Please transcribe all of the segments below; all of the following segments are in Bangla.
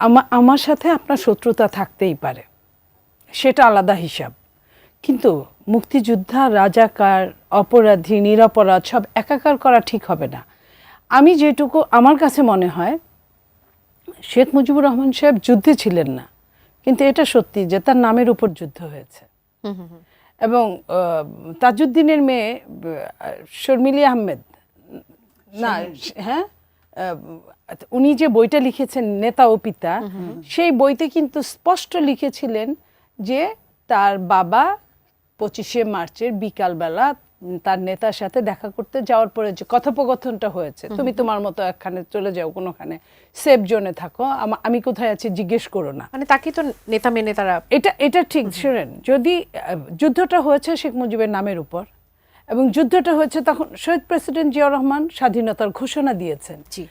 আমা- আমার সাথে আপনার শত্রুতা থাকতেই পারে। সেটা আলাদা হিসাব। কিন্তু মুক্তিযোদ্ধা রাজাকার অপরাধী নিরপরাধ সব একাকার করা ঠিক হবে না। আমি যেটুকু আমার কাছে মনে হয় শেখ মুজিবুর রহমান সাহেব যুদ্ধে ছিলেন না। কিন্তু এটা সত্যি যে তার নামের উপর যুদ্ধ হয়েছে। এবং তাজউদ্দিনের মেয়ে শর্মিলি আহমেদ। না হ্যাঁ? উনি যে বইটা লিখেছেন নেতা ও পিতা সেই বইতে কিন্তু স্পষ্ট লিখেছিলেন যে তার বাবা পঁচিশে মার্চের বিকালবেলা তার নেতার সাথে দেখা করতে যাওয়ার পরে যে কথোপকথনটা হয়েছে তুমি তোমার মতো একখানে চলে যাও কোনোখানে সেফ জোনে থাকো আমা- কোথায় আছি জিজ্ঞেস করো না। মানে তাকে তো নেতা মেনে তারা এটা এটা ঠিক শুনেন যদি যুদ্ধটা হয়েছে শেখ মুজিবের নামের উপর এবং যুদ্ধটা হয়েছে তখন শহীদ প্রেসিডেন্ট জিয়াউর রহমান স্বাধীনতার ঘোষণা দিয়েছেন। জি।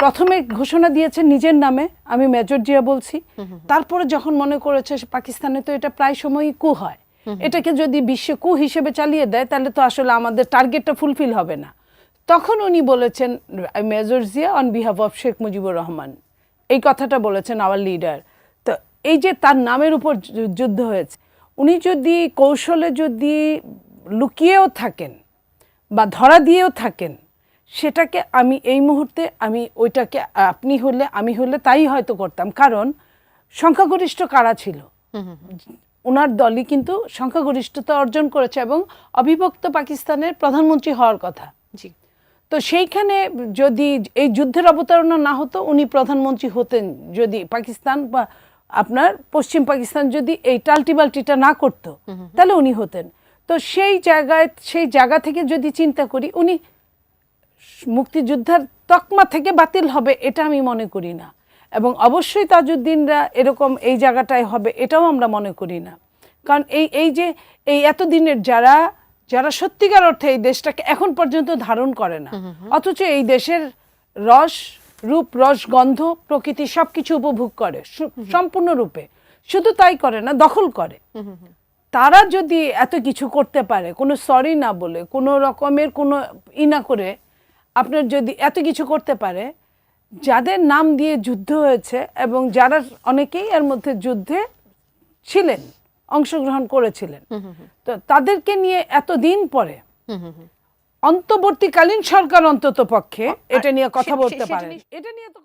প্রথমে ঘোষণা দিয়েছেন নিজের নামে আমি মেজর জিয়া বলছি। তারপরে যখন মনে করেছে পাকিস্তানে তো এটা প্রায় সময়ই কু হয়। এটাকে যদি বিশ্ব কু হিসেবে চালিয়ে দেয় তাহলে তো আসলে আমাদের টার্গেটটা ফুলফিল হবে না। তখন উনি বলেছেন major Zia on behalf of Sheikh Mujibur Rahman এই কথাটা বলেছেন আওয়ার লিডার তো এই যে তার নামের উপর যুদ্ধ হয়েছে উনি যদি কৌশলে যদি লুকিয়েও থাকেন বা ধরা দিয়েও থাকেন সেটাকে আমি এই মুহূর্তে আমি ওইটাকে আপনি হলে আমি হলে তাই হয়তো করতাম। কারণ সংখ্যাগরিষ্ঠ কারা ছিল? ওনার দলই কিন্তু সংখ্যাগরিষ্ঠতা অর্জন করেছে এবং অবিভক্ত পাকিস্তানের প্রধানমন্ত্রী হওয়ার কথা। জি। তো সেইখানে যদি এই যুদ্ধের অবতারণা না হতো উনি প্রধানমন্ত্রী হতেন যদি পাকিস্তান বা আপনার পশ্চিম পাকিস্তান যদি এই টাল্টিবাল্টিটা না করতো তাহলে উনি হতেন। তো সেই জায়গায় সেই জায়গা থেকে যদি চিন্তা করি উনি মুক্তিযোদ্ধার তকমা থেকে বাতিল হবে এটা আমি মনে করি না। এবং অবশ্যই তাজউদ্দিনরা এরকম এই জায়গাটায় হবে এটাও আমরা মনে করি না। কারণ এই এই যে এই এতদিনের যারা যারা সত্যিকার অর্থে এই দেশটাকে এখন পর্যন্ত ধারণ করে না অথচ এই দেশের রস রূপ রস গন্ধ প্রকৃতি সব কিছু উপভোগ করে সম্পূর্ণরূপে। শুধু তাই করে না দখল করে। তারা যদি এত কিছু করতে পারে কোনো সরি না বলে কোনো রকমের কোনো ই না করে আপনার যদি এত কিছু করতে পারে যাদের নাম দিয়ে যুদ্ধ হয়েছে এবং যারা অনেকেই এর মধ্যে যুদ্ধে ছিলেন অংশগ্রহণ করেছিলেন তো তাদেরকে নিয়ে এতদিন পরে অন্তর্বর্তীকালীন সরকার অন্তত পক্ষে এটা নিয়ে কথা বলতে পারে এটা নিয়ে তো